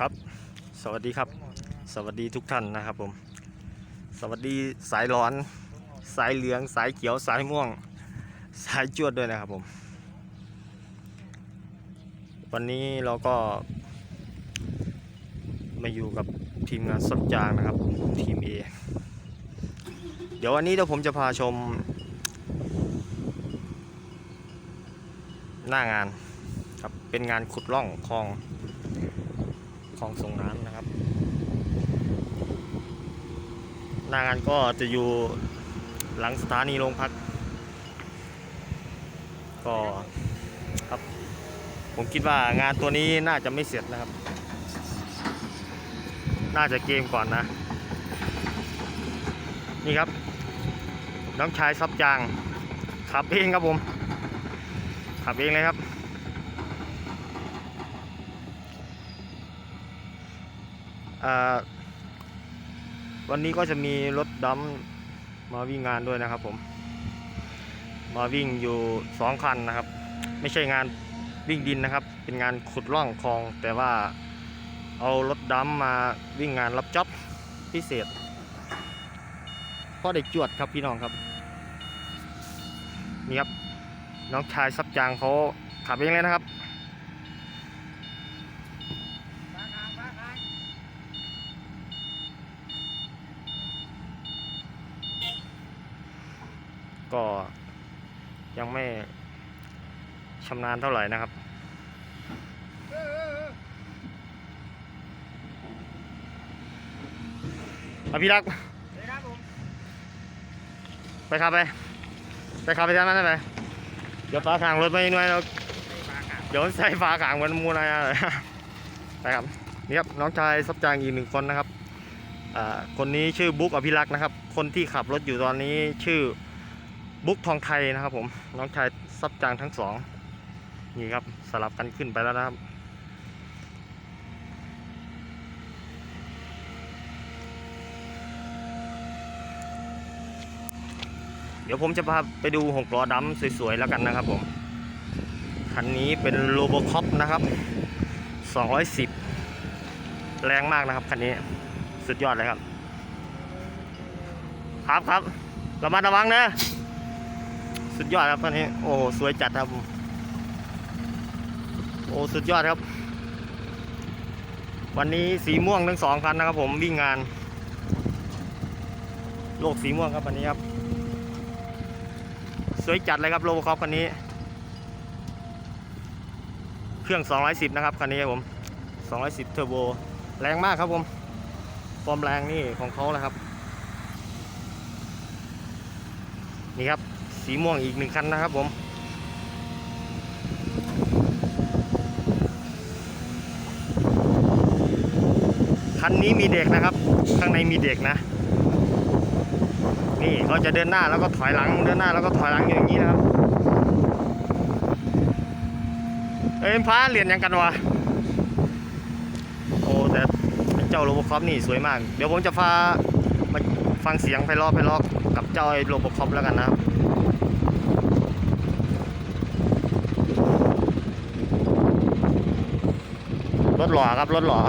ครับ สวัสดีครับ สวัสดีทุกท่านนะครับผม สวัสดีสายร้อน สายเหลือง สายเขียว สายม่วง สายจวดด้วยนะครับผม วันนี้เราก็ มาอยู่กับทีมงานสดจางนะครับ ทีม A เดี๋ยววันนี้เดี๋ยวผมจะพาชม หน้างานครับเป็นงานขุดร่องคลอง ลองส่งน้ำนะครับ หน้างานก็จะอยู่หลังสถานีโรงพัก ก็ครับ ผมคิดว่างานตัวนี้น่าจะไม่เสร็จนะครับ น่าจะเกมก่อนนะ นี่ครับ น้องชายซับจางขับเองครับผมขับเองเลยครับ อ่า วันนี้ก็จะมีรถดำมาวิ่งงานด้วยนะครับผม มาวิ่งอยู่สองคันนะครับ ไม่ใช่งานวิ่งดินนะครับ เป็นงานขุดร่องคลอง แต่ว่าเอารถดำมาวิ่งงานรับจ็อบพิเศษพ่อเด็กจวดครับพี่น้องครับนี่ครับน้องชายซับจางเขาขับเองเลยนะครับ ก็ยังไม่ชำนาญเท่าไหร่นะครับอภิรักษ์ไปขับไป ไปขับไปทางนั้นได้ไหมเดี๋ยวฟ้าขางรถไม่น้อยเราเดี๋ยวใส่ฟ้าขางเหมันมูนายอะไรไปครับนี่ครับน้องชายซับจางอีกหนึ่งคนนะครับอ่าคนนี้ชื่อบุ๊กอภิรักษ์นะครับ คนที่ขับรถอยู่ตอนนี้ชื่อ บุ๊กทองไทยนะครับผมน้องชายซับจางทั้งสองนี่ครับสลับกันขึ้นไปแล้วนะครับเดี๋ยวผมจะพาไปดูหกล้อดำสวยๆแล้วกันนะครับผม คันนี้เป็นโลโบคอปนะครับ 210 แรงมากนะครับคันนี้สุดยอดเลยครับ ครับครับระมัดระวังนะ สุดยอดครับคันนี้ โอ้โหสวยจัดครับ โอ้สุดยอดครับ วันนี้สีม่วงทั้งสองคันนะครับ ผมวิ่งงาน โลกสีม่วงครับวันนี้ครับ สวยจัดเลยครับโลโบคอปคันนี้ เครื่อง 210 นะครับคันนี้ครับผม 210เทอร์โบแรงมากครับผมความแรงนี่ของเขาแหละครับ นี่ครับ สีม่วงอีกหนึ่งคันนะครับผมคันนี้มีเด็กนะครับ ข้างในมีเด็กนะ นี่เขาจะเดินหน้าแล้วก็ถอยหลังเดินหน้าแล้วก็ถอยหลังอย่างนี้นะครับเอ้ยฟ้าเรียนยังกันวะโอ้แต่เจ้าโรบอคอปนี่สวยมาก เดี๋ยวผมจะพามาฟังเสียงไพเราะไพเราะกับเจ้าไอโรบอคอปแล้วกันนะครับ ถหล่อครับ รถหล่อ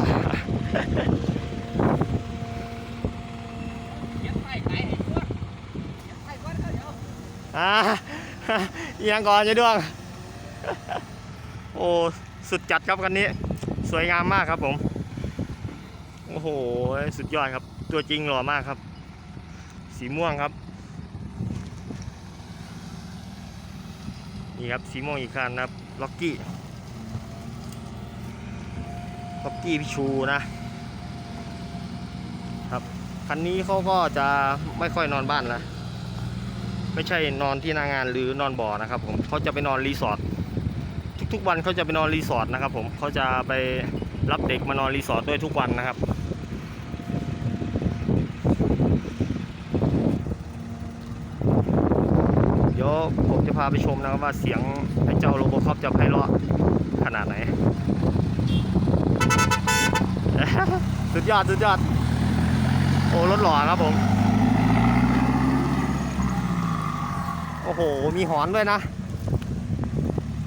อ่ายังก่อนจะด้วง โอ้สุดจัดครับคันนี้ สวยงามมากครับผม โอ้โห สุดยอดครับ ตัวจริงหล่อมากครับ สีม่วงครับ นี่ครับ สีม่วงอีกคันนะครับ ล็อกกี้ ล็อกกี้พิชูนะครับคันนี้เขาก็จะไม่ค่อยนอนบ้านนะไม่ใช่นอนที่หนางานหรือนอนบ่อนะครับ ผมเขาจะไปนอนรีสอร์ททุกๆวันเขาจะไปนอนรีสอร์ทนะครับ ผมเขาจะไปรับเด็กมานอนรีสอร์ทด้วยทุกวันนะครับเดี๋ยวผมจะพาไปชมนะครับว่าเสียงไอ้เจ้าโรบอคอปจะไพเราะขนาดไหน สุดยอดสุดยอด โอ้รถหล่อครับผม โอ้โห มีหอนด้วยนะ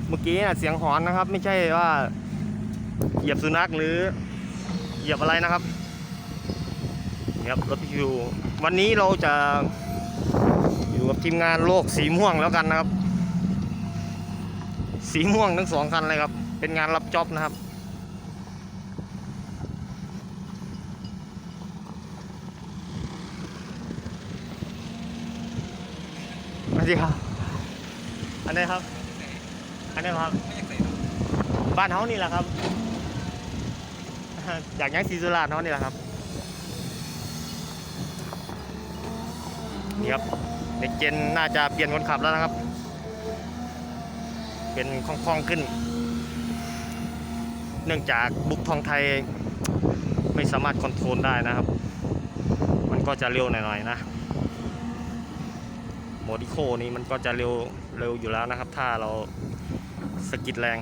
เมื่อกี้นะเสียงหอนนะครับ ไม่ใช่ว่าเหยียบสุนัขหรือเหยียบอะไรนะครับนี่ครับรถพิววันนี้เราจะอยู่กับทีมงานโลกสีม่วงแล้วกันนะครับ สีม่วงทั้งสองคันเลยครับ เป็นงานรับจ็อบนะครับ ดีครับ อันนี้ครับ อันนี้ครับ บ้านเฮานี่แหละครับ อยากย้ายศรีสุราษฎร์เฮานี่แหละครับ นี่ครับ เด็กเจนน่าจะเปลี่ยนคนขับแล้วนะครับ เป็นคล่องๆขึ้น เนื่องจากบุ๊กทองไทยไม่สามารถคอนโทรลได้นะครับ มันก็จะเร็วหน่อยๆนะ มดิโคนี่มันก็จะเร็วเร็วอยู่แล้วนะครับ ถ้าเราสกิดแรง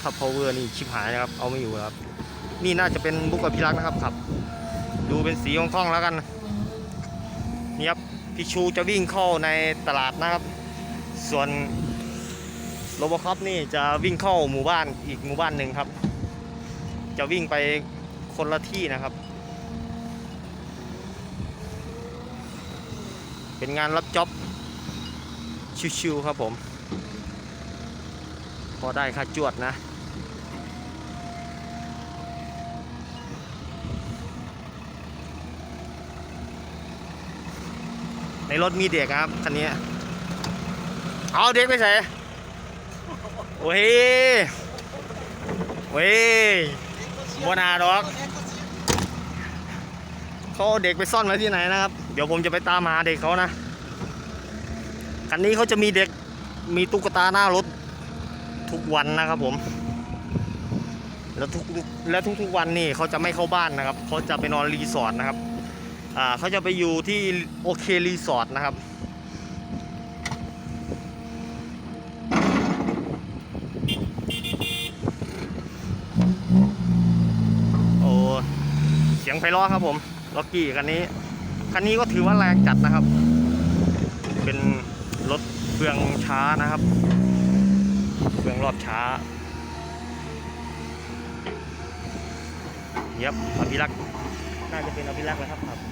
ถ้า power นี่ชิบหายนะครับ เอาไม่อยู่ครับ นี่น่าจะเป็นบุกกับพิรักษ์นะครับขับ ดูเป็นสีคล่องแล้วกันนี่ครับพี่ชูจะวิ่งเข้าในตลาดนะครับ ส่วนโรบอคอปนี่จะวิ่งเข้าหมู่บ้านอีกหมู่บ้านหนึ่งครับ จะวิ่งไปคนละที่นะครับ เป็นงานรับจ็อบชิวๆครับผม พอได้ค่าจวดนะ ในรถมีเด็กครับคันนี้ เอาเด็กไปใส่โอ้ยเว้ยบัวนาดอก เขาเอาเด็กไปซ่อนไว้ที่ไหนนะครับ เดี๋ยวผมจะไปตามหาเด็กเขานะ คันนี้เขาจะมีเด็กมีตุ๊กตาหน้ารถทุกวันนะครับผม แล้วทุกแล้วทุกๆวันนี่เขาจะไม่เข้าบ้านนะครับเขาจะไปนอนรีสอร์ทนะครับอ่าเขาจะไปอยู่ที่โอเครีสอร์ทนะครับโอ้เสียงไพเราะครับผม ล็อกกี้คันนี้ คันนี้ก็ถือว่าแรงจัดนะครับ เป็นรถเฟืองช้านะครับเฟืองรอบช้าเย็บอภิรักษ์น่าจะเป็นอภิรักษ์แล้วครับ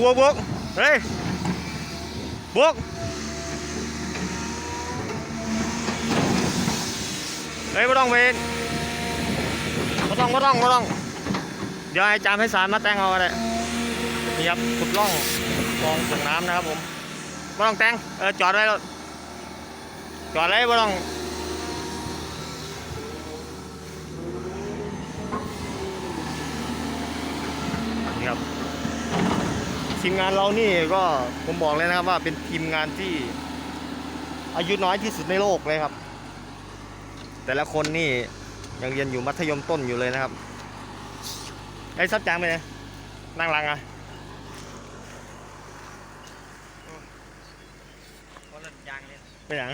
บบุกบุกเฮ้ยบุกเฮ้ยไม่ต้องเวนไม่ต้องไม่ต้องไม่ต้อง เดี๋ยวให้จามให้สารมาแต่งเอาอะไรนี่ครับขุดร่องคลองส่งน้ำนะครับผมไม่ต้องแต่งเออจอดไว้แล้วจอดไว้ไม่ต้องนี่ครับ ทีมงานเรานี่ก็ผมบอกเลยนะครับว่าเป็นทีมงานที่อายุน้อยที่สุดในโลกเลยครับ แต่ละคนนี่ยังเรียนอยู่มัธยมต้นอยู่เลยนะครับ ไอ้ซับจางไปไหนนั่งหลังอะก็รถยางเลยเป็นหยัง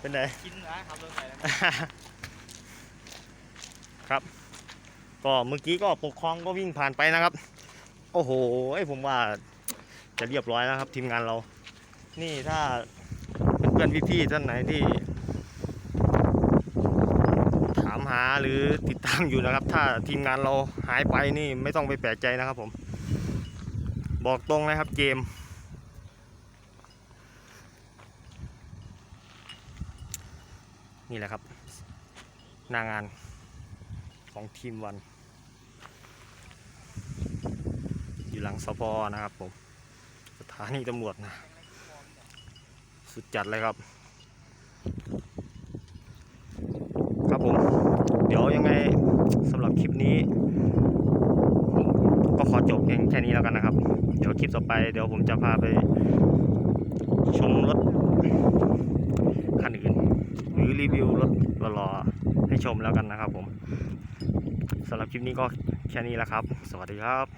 เป็นไหนกินนะขับรถไปแล้วครับ ก็เมื่อกี้ก็ปกครองก็วิ่งผ่านไปนะครับ โอ้โหผมว่าจะเรียบร้อยแล้วครับทีมงานเรา นี่ถ้าเพื่อนๆพี่ๆท่านไหนที่ ถามหาหรือติดตามอยู่นะครับ ถ้าทีมงานเราหายไปนี่ไม่ต้องไปแปลกใจนะครับผม บอกตรงนะครับเกม นี่แหละครับหนางานของทีมวัน อยู่หลังสพนะครับผมสถานีตำรวจนะ สุดจัดเลยครับ ครับผม เดี๋ยวยังไงสำหรับคลิปนี้ ผมก็ขอจบเพียงแค่นี้แล้วกันนะครับ เดี๋ยวคลิปต่อไปเดี๋ยวผมจะพาไปชมรถคันอื่น หรือรีวิวรถหล่อๆให้ชมแล้วกันนะครับผมสำหรับคลิปนี้ก็แค่นี้แล้วครับ สวัสดีครับ